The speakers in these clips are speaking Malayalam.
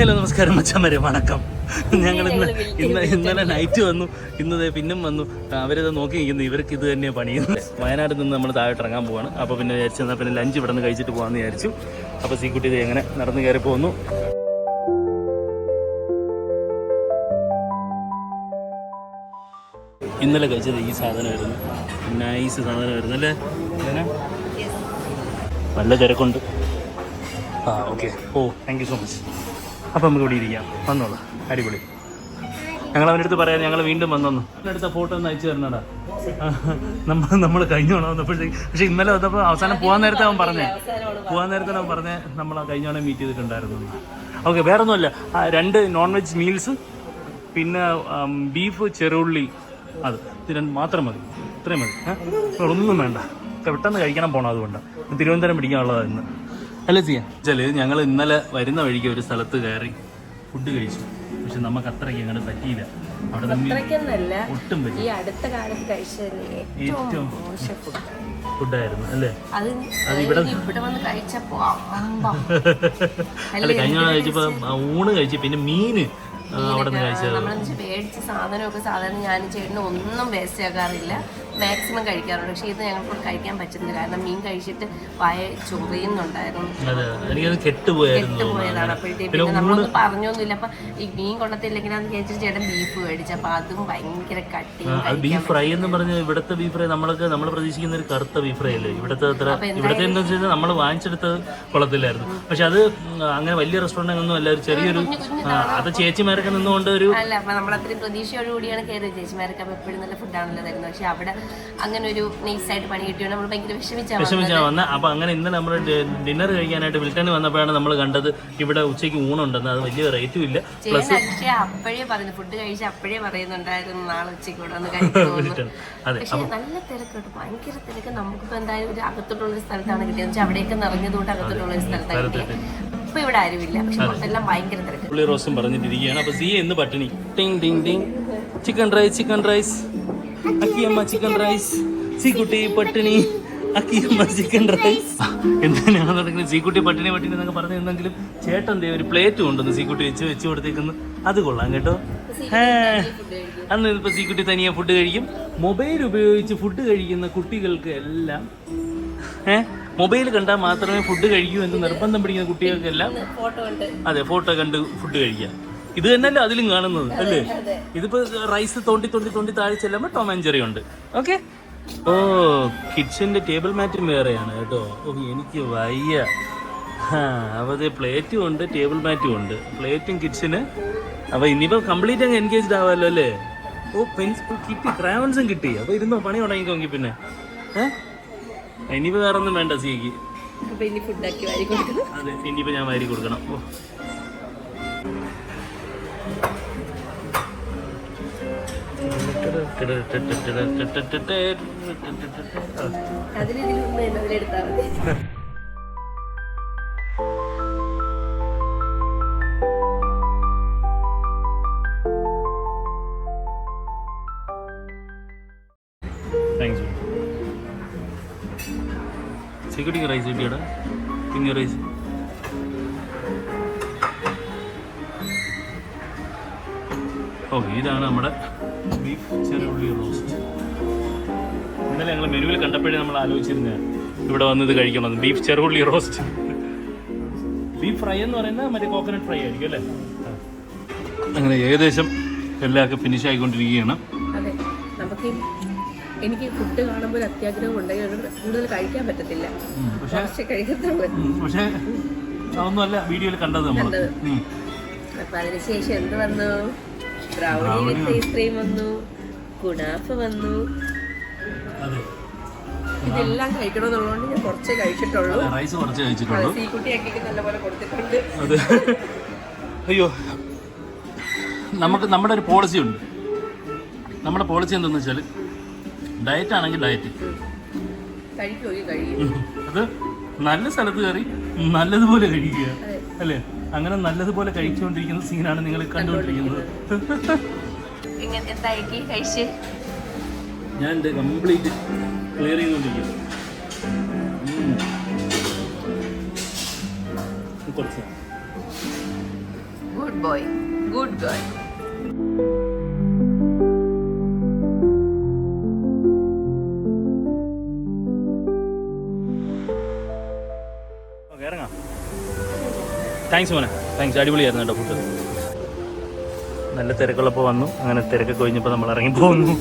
ഹലോ നമസ്കാരം മച്ചമ്മരെ വണക്കം. ഞങ്ങൾ ഇന്ന് ഇന്ന് ഇന്നലെ നൈറ്റ് വന്നു. ഇന്ന് പിന്നും വന്നു. അവരത് നോക്കി നിൽക്കുന്നു. ഇവർക്ക് ഇത് തന്നെയാണ് പണിയുന്നത് വയനാട് നിന്ന് നമ്മൾ താഴോട്ട് ഇറങ്ങാൻ പോവാണ്. അപ്പോൾ പിന്നെ വിചാരിച്ചു എന്നാൽ പിന്നെ ലഞ്ച് ഇവിടെ നിന്ന് കഴിച്ചിട്ട് പോകാമെന്ന് വിചാരിച്ചു. അപ്പോൾ സീക്കുട്ടി ഇത് എങ്ങനെ നടന്നു കയറി പോകുന്നു ഇന്നലെ കഴിച്ചത് ഈ സാധനമായിരുന്നു. നൈസ് സാധനമായിരുന്നു അല്ലേ? നല്ല തിരക്കുണ്ട്. ആ okay oh thank you so much അപ്പോൾ നമുക്ക് ഇവിടെ ഇരിക്കാം. വന്നോളൂ. അടിപൊളി. ഞങ്ങൾ അവന്റെ അടുത്ത് പറയാം ഞങ്ങൾ വീണ്ടും വന്നു അടുത്ത ഫോട്ടോ ഒന്ന് അയച്ചു തരണടാ. നമ്മൾ നമ്മൾ കഴിഞ്ഞോണം വന്നപ്പോഴത്തേക്ക് പക്ഷെ ഇന്നലെ വന്നപ്പോൾ അവസാനം പോകാൻ നേരത്തെ അവൻ പറഞ്ഞേ. പോകാൻ നേരത്തെ അവൻ പറഞ്ഞേ നമ്മൾ ആ കഴിഞ്ഞോണം മീറ്റ് ചെയ്തിട്ടുണ്ടായിരുന്നു. ഓക്കെ വേറെ ഒന്നുമല്ല രണ്ട് നോൺ വെജ് മീൽസ് പിന്നെ ബീഫ് ചെറുള്ളി അത്. ഇത് രണ്ട് മാത്രം മതി. ഇത്രയും മതി. ഒന്നും വേണ്ട. പെട്ടെന്ന് കഴിക്കണം പോകണം അതുകൊണ്ട് തിരുവനന്തപുരം പിടിക്കാനുള്ളതാണ് ഇന്ന്. അല്ല ചെയ്യാം. ചില ഞങ്ങൾ ഇന്നലെ വരുന്ന വഴിക്ക് ഒരു സ്ഥലത്ത് കയറി ഫുഡ് കഴിച്ചു. പക്ഷെ നമുക്ക് അത്രയ്ക്ക് അങ്ങനെ പറ്റിയില്ല. അവിടെ ഒട്ടും ഈ അടുത്ത കാലത്ത് കഴിച്ചതിൽ ഏറ്റവും മോശം ഫുഡ് ഫുഡായിരുന്നു അല്ലേ? അത് ഇവിടെ- കഴിച്ചപ്പോ. അല്ല കഴിഞ്ഞ തവണ കഴിച്ചപ്പോൾ ഊണ് കഴിച്ചു പിന്നെ മീന് അവിടെ നിന്ന് കഴിച്ചത്. നമ്മളെന്ന് വെച്ചാൽ മേടിച്ച സാധനമൊക്കെ സാധാരണ ഞാൻ ചേട്ടന് ഒന്നും വേസ്റ്റ് ആക്കാറില്ല. മാക്സിമം കഴിക്കാറുണ്ട്. പക്ഷേ ഇത് ഞങ്ങൾക്ക് കഴിക്കാൻ പറ്റുന്നില്ല. കാരണം മീൻ കഴിച്ചിട്ട് വായ ചൊറിയുന്നുണ്ടായിരുന്നു. കെട്ടുപോയതാണ് അപ്പോഴത്തേക്ക് നമ്മളൊന്നും പറഞ്ഞൊന്നുമില്ല. അപ്പൊ ഈ മീൻ കൊണ്ടത്തില്ലെങ്കിൽ അത് കഴിച്ചിട്ട് ചേട്ടൻ ബീഫ് മേടിച്ചു. അപ്പൊ അതും ഭയങ്കര കട്ടിയും അത് ബീഫ് ഫ്രൈ എന്ന് പറഞ്ഞ ഇവിടുത്തെ ബീഫ് ഫ്രൈ നമ്മളൊക്കെ നമ്മൾ പ്രതീക്ഷിക്കുന്ന ഒരു കറുത്ത ബീഫ് ഫ്രൈ അല്ലേ? ഇവിടുത്തെ അത്ര ഇവിടുത്തെ എന്ന് വെച്ചാൽ നമ്മൾ വാങ്ങിച്ചെടുത്ത് കൊള്ളത്തില്ലായിരുന്നു. പക്ഷെ അത് അങ്ങനെ വലിയ റെസ്റ്റോറന്റ് ഒന്നും അല്ല ഒരു ചെറിയൊരു അത് ചേച്ചിമാരൊക്കെ നിന്നുകൊണ്ട് ഒരു അല്ല അപ്പൊ നമ്മൾ പ്രതീക്ഷയോടുകൂടിയാണ് കയറിയത്. ചേച്ചിമാരൊക്കെ എപ്പോഴും നല്ല ഫുഡാണല്ലോ തരുന്നത്. പക്ഷെ അവിടെ അങ്ങനെ ഒരു നൈസായിട്ട് പണി കിട്ടിയോ? നമ്മൾ ഭയങ്കര വിഷമിച്ചാണ് വിഷമിച്ചാ വന്ന. അപ്പൊ അങ്ങനെ ഇന്ന് നമ്മൾ ഡിന്നർ കഴിക്കാനായിട്ട് വിൽട്ടന് വന്നപ്പോഴാണ് നമ്മൾ കണ്ടത് ഇവിടെ ഉച്ചയ്ക്ക് ഊണുണ്ടെന്ന്. അത് വലിയ റേറ്റും ഇല്ല. പക്ഷേ അപ്പോഴേ പറയുന്നു. ഫുഡ് കഴിച്ച അപ്പോഴേ പറയുന്നുണ്ടായിരുന്നു നാളെ ഉച്ചയ്ക്ക് ഇവിടെ ഒന്ന് കഴിക്കുന്നു അതെ. നല്ല തിരക്ക് കേട്ടോ ഭയങ്കര തിരക്ക്. നമുക്കിപ്പോ എന്തായാലും ഒരു അകത്തോട്ടുള്ള ഒരു സ്ഥലത്താണ് കിട്ടിയത്. വെച്ചാൽ അവിടെയൊക്കെ നിറഞ്ഞതുകൊണ്ട് അകത്തോട്ടുള്ള ഒരു സ്ഥലത്താണ് കിട്ടിയത്. ഇപ്പൊ ഇവിടെ ആരുമില്ല. പക്ഷെ എല്ലാം ഭയങ്കര തിരക്ക്. പുള്ളി റോസും പറഞ്ഞിട്ടിരിക്കുകയാണ്. അപ്പൊ സി എന്ന് പട്ടിണി. ടിങ് ടിങ് ടിങ് ചിക്കൻ റൈസ് ചിക്കൻ റൈസ് അക്കിയമ്മ ചിക്കൻ റൈസ് സീക്കുട്ടി കുട്ടി പട്ടിണി അക്കിയമ്മ ചിക്കൻ റൈസ് എന്തിനാണ് നടക്കുന്നത്? സീക്കുട്ടി പട്ടിണി പട്ടിണി എന്നൊക്കെ പറഞ്ഞിരുന്നെങ്കിലും ചേട്ടൻ ദേ ഒരു പ്ലേറ്റ് കൊണ്ടുവന്ന് സീക്കുട്ടി വെച്ച് വെച്ച് കൊടുത്തേക്കുന്നു. അത് കൊള്ളാം കേട്ടോ. അന്ന് ഇപ്പൊ സീക്കുട്ടി തനിയെ ഫുഡ് കഴിക്കും. മൊബൈൽ ഉപയോഗിച്ച് ഫുഡ് കഴിക്കുന്ന കുട്ടികൾക്ക് എല്ലാം ഏഹ് മൊബൈൽ കണ്ടാൽ മാത്രമേ ഫുഡ് കഴിക്കൂ എന്ന് നിർബന്ധം പിടിക്കുന്ന കുട്ടികൾക്കെല്ലാം ഫോട്ടോ ഉണ്ട്. അതെ ഫോട്ടോ കണ്ട് ഫുഡ് കഴിക്കുക ഇത് തന്നെയല്ലേ അതിലും കാണുന്നത് അല്ലേ? ഇതിപ്പോ റൈസ് തോണ്ടി തോണ്ടി തോണ്ടി താഴെ ചെല്ലുമ്പോൾ ടോം ആൻഡ് ജെറി ഉണ്ട്. ഓക്കെ. ഓ കിച്ചന്റെ ടേബിൾ മാറ്റും വേറെയാണ് കേട്ടോ. ഓ എനിക്ക് വയ്യ. ഹാ അപ്പോൾ അത് പ്ലേറ്റും ഉണ്ട് ടേബിൾ മാറ്റും ഉണ്ട്. പ്ലേറ്റും കിച്ചന് അപ്പൊ ഇനിയിപ്പോ കംപ്ലീറ്റ് അങ്ങ് എൻഗേജ്ഡ് ആവാമല്ലോ അല്ലേ? ഓ പെൻസിൽ കിട്ടി ക്രാവൻസും കിട്ടി. അപ്പൊ ഇരുന്നോ പണി തുടങ്ങിക്കോങ്കി പിന്നെ. ഏഹ് ഇനിയിപ്പോ വേറെ ഒന്നും വേണ്ട സിക്ക് അതെ ഇനിയിപ്പോ ഞാൻ വാരി കൊടുക്കണം. ഓ. സെക്യൂരിറ്റിക്ക് റൈസ് കിട്ടിയടാ. പിന്നെ റൈസ് ഓക്കെ ഇതാണ് നമ്മുടെ ബീഫ് ചെറുള്ളി റോസ്റ്റ് ഇന്നലെ ഞങ്ങൾ മെനുവിൽ കണ്ടപ്പോഴേ നമ്മൾ ആലോചിച്ചിരുന്നത് ഇവിടെ വന്നത് കഴിക്കണം. ബീഫ് ചെറുള്ളി റോസ്റ്റ് ബീഫ് ഫ്രൈ എന്ന് പറയുന്നത് മറ്റേ കോക്കനട്ട് ഫ്രൈ ആയിരിക്കും അല്ലേ? അങ്ങനെ ഏകദേശം എല്ലാം ഫിനിഷ് ആയിക്കൊണ്ടിരിക്കുകയാണ്. അതെ നമുക്ക് എനിക്ക് ഫുഡ് കാണുമ്പോൾ അത്യാഗ്രഹം ഉണ്ടെങ്കിൽ കൂടുതൽ കഴിക്കാൻ പറ്റത്തില്ല. പക്ഷേ കഴിക്കത്തുള്ളൂ. പക്ഷേ അതൊന്നുമല്ല വീഡിയോയിൽ കണ്ടത് നമ്മൾ. അപ്പൊ അതിനുശേഷം എന്ത് വന്നു? ബ്രൗണി വിത്ത് ഐസ്ക്രീം വന്നു. കുണാഫ വന്നു അതെ. ഇതെല്ലാം കഴിക്കണമെന്നുള്ളതുകൊണ്ട് ഞാൻ കുറച്ചേ കഴിച്ചിട്ടുള്ളൂ. റൈസ് കുറച്ച് കഴിച്ചിട്ടുള്ളൂ. സീക്കുട്ടിയാക്കി നല്ലപോലെ കൊടുത്തിട്ടുണ്ട്. അത്. അയ്യോ. നമുക്ക് നമ്മുടെ ഒരു പോളിസി ഉണ്ട്. നമ്മുടെ പോളിസി എന്തെന്ന് വെച്ചാൽ ഡയറ്റ് ആണെങ്കിൽ ഡയറ്റ് അത് നല്ല സ്ഥലത്ത് കയറി നല്ലതുപോലെ കഴിക്കുക. അല്ലേ? അങ്ങനെ നല്ലതുപോലെ കഴിച്ചുകൊണ്ടിരിക്കുന്ന സീനാണ് നിങ്ങൾ കണ്ടുകൊണ്ടിരിക്കുന്നത്. ഞാൻ എന്റെ കംപ്ലീറ്റ് ക്ലിയർ ചെയ്തുകൊണ്ടിരിക്കുന്നു. കുറച്ച്. Good boy good girl thanks മോനെ. താങ്ക്സ് അടിപൊളിയായിരുന്നു കേട്ടോ ഫുഡ് നല്ല തിരക്കുള്ളപ്പോൾ വന്നു. അങ്ങനെ തിരക്കൊക്കെ കഴിഞ്ഞപ്പോൾ നമ്മൾ ഇറങ്ങി പോകുന്നു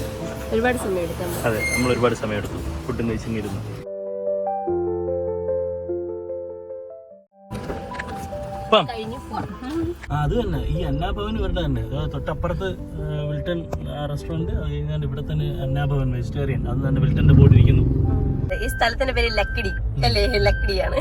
ഒരുപാട് സമയം എടുക്കാം അതെ നമ്മൾ ഒരുപാട് സമയം എടുത്തു. ഫുഡും കഴിച്ചിരുന്നു അത് തന്നെ. ഈ അന്നാഭവൻ ഇവരുടെ തന്നെ. തൊട്ടപ്പുറത്ത് വിൽട്ടൺ റെസ്റ്റോറന്റ് അത് കഴിഞ്ഞാൽ ഇവിടെ തന്നെ അന്നാഭവൻ വെജിറ്റേറിയൻ അത് തന്നെ വിൽട്ടന്റെ ബോർഡ് ഇരിക്കുന്നു. ഈ സ്ഥലത്തിന്റെ പേര് ലക്കിടി. അല്ലേ? ലക്കിടിയാണ്.